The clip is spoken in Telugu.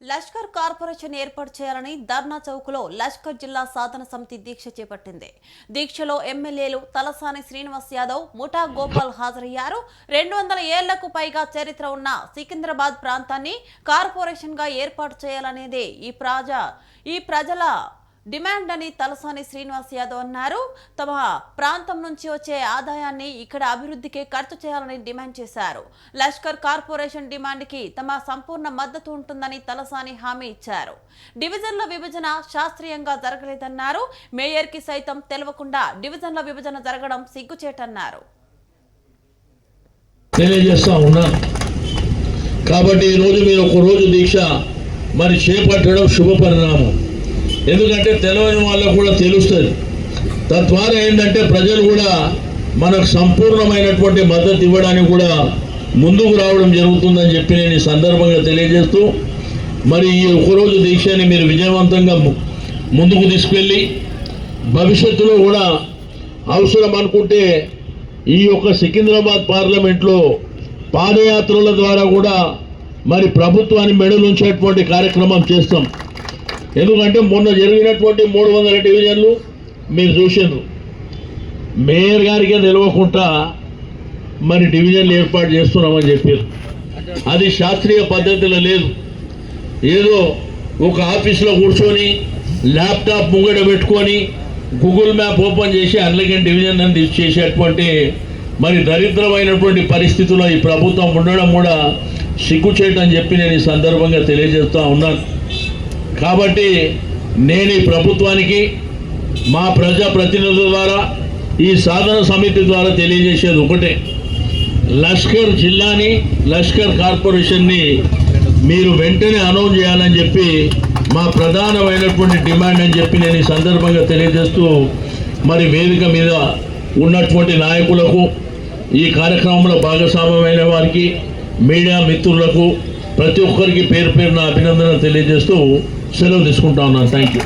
లష్కర్ కార్పొరేషన్ ఏర్పాటు చేయాలని ధర్నా చౌక్లో లష్కర్ జిల్లా సాధన సమితి దీక్ష చేపట్టింది. దీక్షలో ఎమ్మెల్యేలు తలసాని శ్రీనివాస్ యాదవ్ ముఠా గోపాల్ హాజరయ్యారు. రెండు వందల ఏళ్ళకు పైగా చరిత్ర ఉన్న సికింద్రాబాద్ ప్రాంతాన్ని కార్పొరేషన్గా ఏర్పాటు చేయాలనేదే ఈ ప్రజా ఈ ప్రజల డిమాండ్ అని తలసాని శ్రీనివాస్ యాదవ్ అన్నారు. తమ ప్రాంతం నుంచి వచ్చే ఆదాయాన్ని ఇక్కడ అభివృద్ధికి ఖర్చు చేయాలని డిమాండ్ చేశారు. లష్కర్ కార్పొరేషన్ డిమాండ్కి తమ సంపూర్ణ మద్దతు ఉంటుందని తలసాని హామీ ఇచ్చారు. డివిజన్ల విభజన శాస్త్రీయంగా జరగలేదన్నారు. మేయర్కి సైతం తెలవకుండా డివిజన్ల విభజన జరగడం సిగ్గుచేటన్నారు. తెలియజేస్తా కాబట్టి ఈరోజు మీరు ఒక రోజు దీక్ష మరి చేపట్టడం శుభ పరిణామం ఎందుకంటే తెలియని వాళ్ళకు కూడా తెలుస్తుంది. తద్వారా ఏంటంటే ప్రజలు కూడా మనకు సంపూర్ణమైనటువంటి మద్దతు ఇవ్వడానికి కూడా ముందుకు రావడం జరుగుతుందని చెప్పి నేను ఈ సందర్భంగా తెలియజేస్తూ మరి ఈ ఒకరోజు దీక్షని మీరు విజయవంతంగా ముందుకు తీసుకెళ్ళి భవిష్యత్తులో కూడా అవసరం అనుకుంటే ఈ యొక్క సికింద్రాబాద్ పార్లమెంట్లో పాదయాత్రల ద్వారా కూడా మరి ప్రభుత్వాన్ని మెడలుంచేటువంటి కార్యక్రమం చేస్తాం. ఎందుకంటే మొన్న జరిగినటువంటి మూడు వందల డివిజన్లు మీరు చూసిండ్రు. మేయర్ గారికే తెలియకుండా మరి డివిజన్లు ఏర్పాటు చేస్తున్నామని చెప్పారు అది శాస్త్రీయ పద్ధతిలో లేదు. ఏదో ఒక ఆఫీస్లో కూర్చొని ల్యాప్టాప్ ముంగడ పెట్టుకొని గూగుల్ మ్యాప్ ఓపెన్ చేసి అందులోకి డివిజన్ అని చేసేటువంటి మరి దరిద్రమైనటువంటి పరిస్థితుల్లో ఈ ప్రభుత్వం ఉండడం కూడా సిగ్గుచేటని చెప్పి నేను ఈ సందర్భంగా తెలియజేస్తూ ఉన్నాను. కాబట్టి నేను ఈ ప్రభుత్వానికి మా ప్రజా ప్రతినిధుల ద్వారా ఈ సాధన సమితి ద్వారా తెలియజేసేది ఒకటే. లష్కర్ జిల్లాని లష్కర్ కార్పొరేషన్ని మీరు వెంటనే అనౌన్స్ చేయాలని చెప్పి మా ప్రధానమైనటువంటి డిమాండ్ అని చెప్పి నేను ఈ సందర్భంగా తెలియజేస్తూ మరి వేదిక మీద ఉన్నటువంటి నాయకులకు ఈ కార్యక్రమంలో భాగస్వామ్యమైన వారికి మీడియా మిత్రులకు ప్రతి ఒక్కరికి పేరు పేరున అభినందన తెలియజేస్తూ సెలవు తీసుకుంటా ఉన్నాను. Thank you